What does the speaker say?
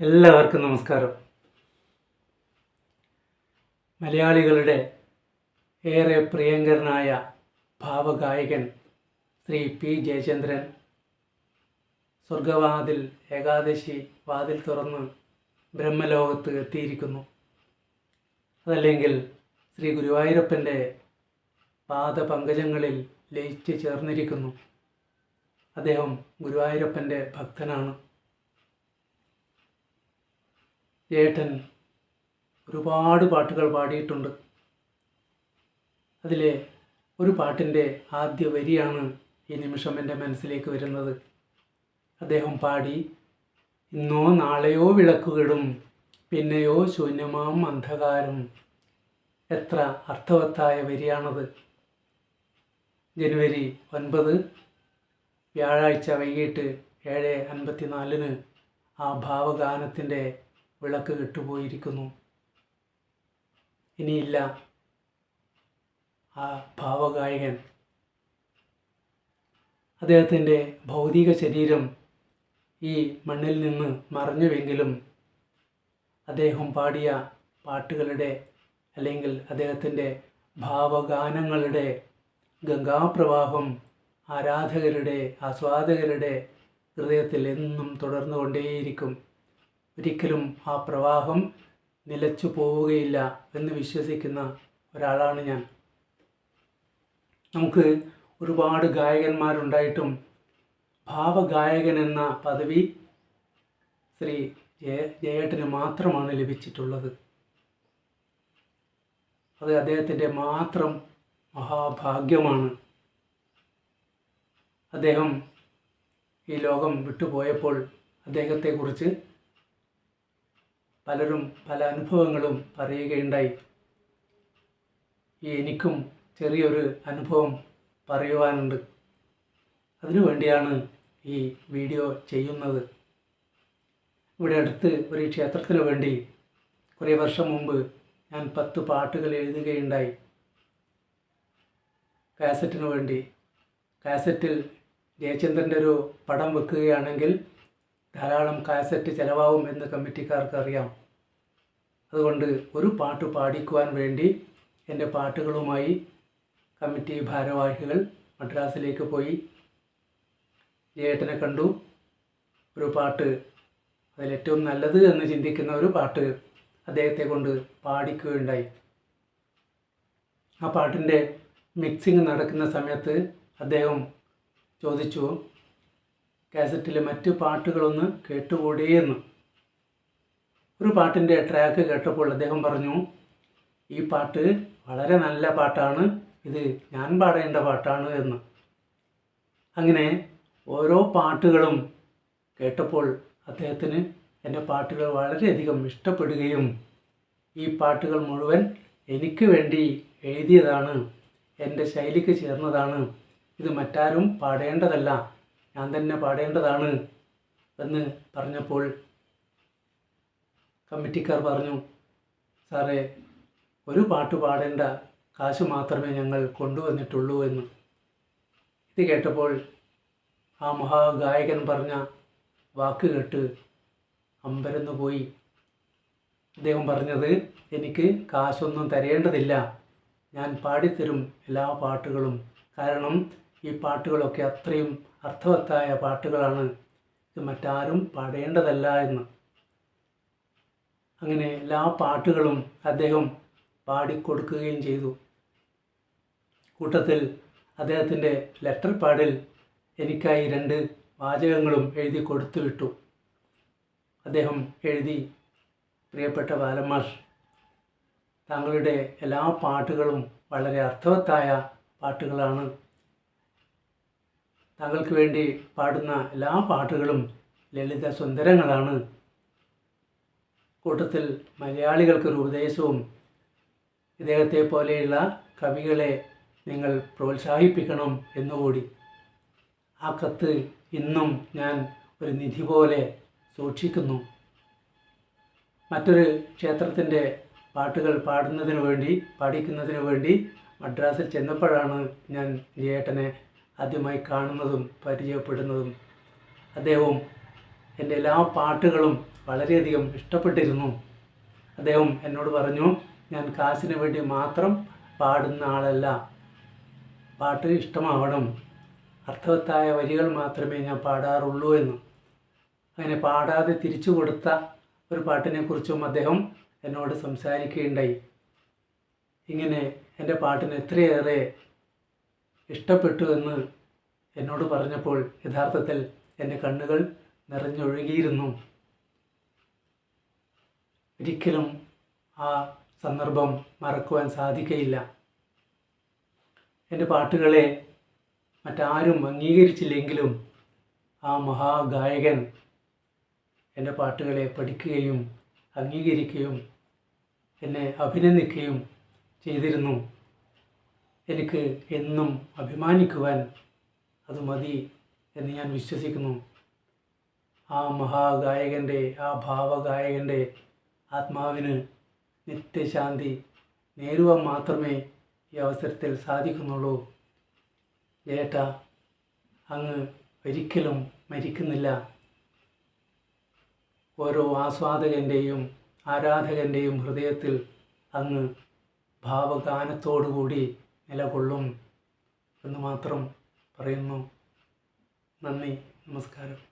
എല്ലാവർക്കും നമസ്കാരം. മലയാളികളുടെ ഏറെ പ്രിയങ്കരനായ ഭാവഗായകൻ ശ്രീ പി ജയചന്ദ്രൻ സ്വർഗവാതിൽ ഏകാദശി വാതിൽ തുറന്ന് ബ്രഹ്മലോകത്ത് എത്തിയിരിക്കുന്നു. അതല്ലെങ്കിൽ ശ്രീ ഗുരുവായൂരപ്പന്റെ പാദപങ്കജങ്ങളിൽ ലയിച്ച് ചേർന്നിരിക്കുന്നു. അദ്ദേഹം ഗുരുവായൂരപ്പന്റെ ഭക്തനാണ്. ജേട്ടൻ ഒരുപാട് പാട്ടുകൾ പാടിയിട്ടുണ്ട്. അതിലെ ഒരു പാട്ടിന്റെ ആദ്യ വരിയാണ് ഈ നിമിഷം എന്റെ മനസ്സിലേക്ക് വരുന്നത്. അദ്ദേഹം പാടി ഇന്നോ നാളെയോ വിളക്കുകിടും പിന്നെയോ ശൂന്യമാം അന്ധകാരം. എത്ര അർത്ഥവത്തായ വരിയാണത്. ജനുവരി ഒൻപത് വ്യാഴാഴ്ച വൈകിട്ട് ഏഴ് അൻപത്തിനാലിന് ആ ഭാവഗാനത്തിന്റെ വിളക്ക് കെട്ടുപോയിരിക്കുന്നു. ഇനിയില്ല ആ ഭാവഗായകൻ. അദ്ദേഹത്തിന്റെ ഭൗതിക ശരീരം ഈ മണ്ണിൽ നിന്ന് മറഞ്ഞുവെങ്കിലും അദ്ദേഹം പാടിയ പാട്ടുകളുടെ അല്ലെങ്കിൽ അദ്ദേഹത്തിന്റെ ഭാവഗാനങ്ങളുടെ ഗംഗാപ്രവാഹം ആരാധകരുടെ ആസ്വാദകരുടെ ഹൃദയത്തിൽ എന്നും തുടർന്നുകൊണ്ടേയിരിക്കും. ഒരിക്കലും ആ പ്രവാഹം നിലച്ചു പോവുകയില്ല എന്ന് വിശ്വസിക്കുന്ന ഒരാളാണ് ഞാൻ. നമുക്ക് ഒരുപാട് ഗായകന്മാരുണ്ടായിട്ടും ഭാവഗായകൻ എന്ന പദവി ശ്രീ ജയ ജയേട്ടന് മാത്രമാണ് ലഭിച്ചിട്ടുള്ളത്. അത് അദ്ദേഹത്തിന്റെ മാത്രം മഹാഭാഗ്യമാണ്. അദ്ദേഹം ഈ ലോകം വിട്ടുപോയപ്പോൾ അദ്ദേഹത്തെക്കുറിച്ച് പലരും പല അനുഭവങ്ങളും പറയുകയുണ്ടായി. എനിക്കും ചെറിയൊരു അനുഭവം പറയുവാനുണ്ട്. അതിനുവേണ്ടിയാണ് ഈ വീഡിയോ ചെയ്യുന്നത്. ഇവിടെ അടുത്ത് ഒരു ക്ഷേത്രത്തിന് വേണ്ടി കുറേ വർഷം മുമ്പ് ഞാൻ പത്ത് പാട്ടുകൾ എഴുതുകയുണ്ടായി. കാസറ്റിന് വേണ്ടി. കാസറ്റിൽ ജയചന്ദ്രന്റെ ഒരു പടം വെക്കുകയാണെങ്കിൽ ധാരാളം കാസറ്റ് ചിലവാകും എന്ന് കമ്മിറ്റിക്കാർക്ക് അറിയാം അതുകൊണ്ട് ഒരു പാട്ട് പാടിക്കുവാൻ വേണ്ടി എന്റെ പാട്ടുകളുമായി കമ്മിറ്റി ഭാരവാഹികൾ മദ്രാസിലേക്ക് പോയി. ജയേട്ടനെ കണ്ടു. ഒരു പാട്ട് അതിലേറ്റവും നല്ലത് എന്ന് ചിന്തിക്കുന്ന ഒരു പാട്ട് അദ്ദേഹത്തെ കൊണ്ട് പാടിക്കുകയുണ്ടായി. ആ പാട്ടിന്റെ മിക്സിങ് നടക്കുന്ന സമയത്ത് അദ്ദേഹം ചോദിച്ചു കാസറ്റിലെ മറ്റ് പാട്ടുകളൊന്ന് കേട്ടുകൂടിയെന്ന്. ഒരു പാട്ടിന്റെ ട്രാക്ക് കേട്ടപ്പോൾ അദ്ദേഹം പറഞ്ഞു ഈ പാട്ട് വളരെ നല്ല പാട്ടാണ്. ഇത് ഞാൻ പാടേണ്ട പാട്ടാണ് എന്ന്. അങ്ങനെ ഓരോ പാട്ടുകളും കേട്ടപ്പോൾ അദ്ദേഹത്തിന് എന്റെ പാട്ടുകൾ വളരെയധികം ഇഷ്ടപ്പെടുകയും ഈ പാട്ടുകൾ മുഴുവൻ എനിക്ക് വേണ്ടി എഴുതിയതാണ് എന്റെ ശൈലിക്ക് ചേർന്നതാണ്. ഇത് മറ്റാരും പാടേണ്ടതല്ല. ഞാൻ തന്നെ പാടേണ്ടതാണ് എന്ന് പറഞ്ഞപ്പോൾ കമ്മിറ്റിക്കാർ പറഞ്ഞു സാറേ ഒരു പാട്ട് പാടേണ്ട കാശ് മാത്രമേ ഞങ്ങൾ കൊണ്ടുവന്നിട്ടുള്ളൂ എന്ന്. ഇത് കേട്ടപ്പോൾ ആ മഹാഗായകൻ പറഞ്ഞ വാക്ക് കേട്ട് അമ്പരന്ന് പോയി. അദ്ദേഹം പറഞ്ഞത് എനിക്ക് കാശൊന്നും തരേണ്ടതില്ല. ഞാൻ പാടിത്തരും എല്ലാ പാട്ടുകളും. കാരണം ഈ പാട്ടുകളൊക്കെ അത്രയും അർത്ഥവത്തായ പാട്ടുകളാണ് ഇത് മറ്റാരും പാടേണ്ടതല്ല എന്ന്. അങ്ങനെ എല്ലാ പാട്ടുകളും അദ്ദേഹം പാടിക്കൊടുക്കുകയും ചെയ്തു. കൂട്ടത്തിൽ അദ്ദേഹത്തിന്റെ ലെറ്റർ പാഡിൽ എനിക്കായി രണ്ട് വാചകങ്ങളും എഴുതി കൊടുത്തു വിട്ടു. അദ്ദേഹം എഴുതി പ്രിയപ്പെട്ട ബാലമാഷ് താങ്കളുടെ എല്ലാ പാട്ടുകളും വളരെ അർത്ഥവത്തായ പാട്ടുകളാണ്. താങ്കൾക്ക് വേണ്ടി പാടുന്ന എല്ലാ പാട്ടുകളും ലളിത സുന്ദരങ്ങളാണ്. കൂട്ടത്തിൽ മലയാളികൾക്കൊരു ഉപദേശവും ഇദ്ദേഹത്തെ പോലെയുള്ള കവികളെ നിങ്ങൾ പ്രോത്സാഹിപ്പിക്കണം എന്നുകൂടി. ആ കത്ത് ഇന്നും ഞാൻ ഒരു നിധി പോലെ സൂക്ഷിക്കുന്നു. മറ്റൊരു ക്ഷേത്രത്തിന്റെ പാട്ടുകൾ പാടുന്നതിന് വേണ്ടി പാടിക്കുന്നതിന് വേണ്ടി മദ്രാസിൽ ചെന്നപ്പോഴാണ് ഞാൻ ജയേട്ടനെ ആദ്യമായി കാണുന്നതും പരിചയപ്പെടുന്നതും അദ്ദേഹവും എന്റെ എല്ലാ പാട്ടുകളും വളരെയധികം ഇഷ്ടപ്പെട്ടിരുന്നു. അദ്ദേഹം എന്നോട് പറഞ്ഞു ഞാൻ കാശിന് വേണ്ടി മാത്രം പാടുന്ന ആളല്ല. പാട്ട് ഇഷ്ടമാവണം. അർത്ഥവത്തായ വരികൾ മാത്രമേ ഞാൻ പാടാറുള്ളൂ എന്ന്. അങ്ങനെ പാടാതെ തിരിച്ചു കൊടുത്ത ഒരു പാട്ടിനെക്കുറിച്ചും അദ്ദേഹം എന്നോട് സംസാരിക്കുകയുണ്ടായി. ഇങ്ങനെ എന്റെ പാട്ടിന് എത്രയേറെ ഇഷ്ടപ്പെട്ടു എന്ന് എന്നോട് പറഞ്ഞപ്പോൾ യഥാർത്ഥത്തിൽ എന്റെ കണ്ണുകൾ നിറഞ്ഞൊഴുകിയിരുന്നു. ഒരിക്കലും ആ സന്ദർഭം മറക്കുവാൻ സാധിക്കയില്ല. എന്റെ പാട്ടുകളെ മറ്റാരും അംഗീകരിച്ചില്ലെങ്കിലും ആ മഹാഗായകൻ എന്റെ പാട്ടുകളെ പഠിക്കുകയും അംഗീകരിക്കുകയും എന്നെ അഭിനന്ദിക്കുകയും ചെയ്തിരുന്നു. എനിക്ക് എന്നും അഭിമാനിക്കുവാൻ അത് മതി എന്ന് ഞാൻ വിശ്വസിക്കുന്നു. ആ മഹാഗായകന്റെ ആ ഭാവഗായകന്റെ ആത്മാവിന് നിത്യശാന്തി നേരുവാൻ മാത്രമേ ഈ അവസരത്തിൽ സാധിക്കുന്നുള്ളൂ. ജേട്ട അങ്ങ് ഒരിക്കലും മരിക്കുന്നില്ല. ഓരോ ആസ്വാദകന്റെയും ആരാധകന്റെയും ഹൃദയത്തിൽ അങ്ങ് ഭാവഗാനത്തോടുകൂടി നിലകൊള്ളും എന്ന് മാത്രം പറയുന്നു. നന്ദി നമസ്കാരം.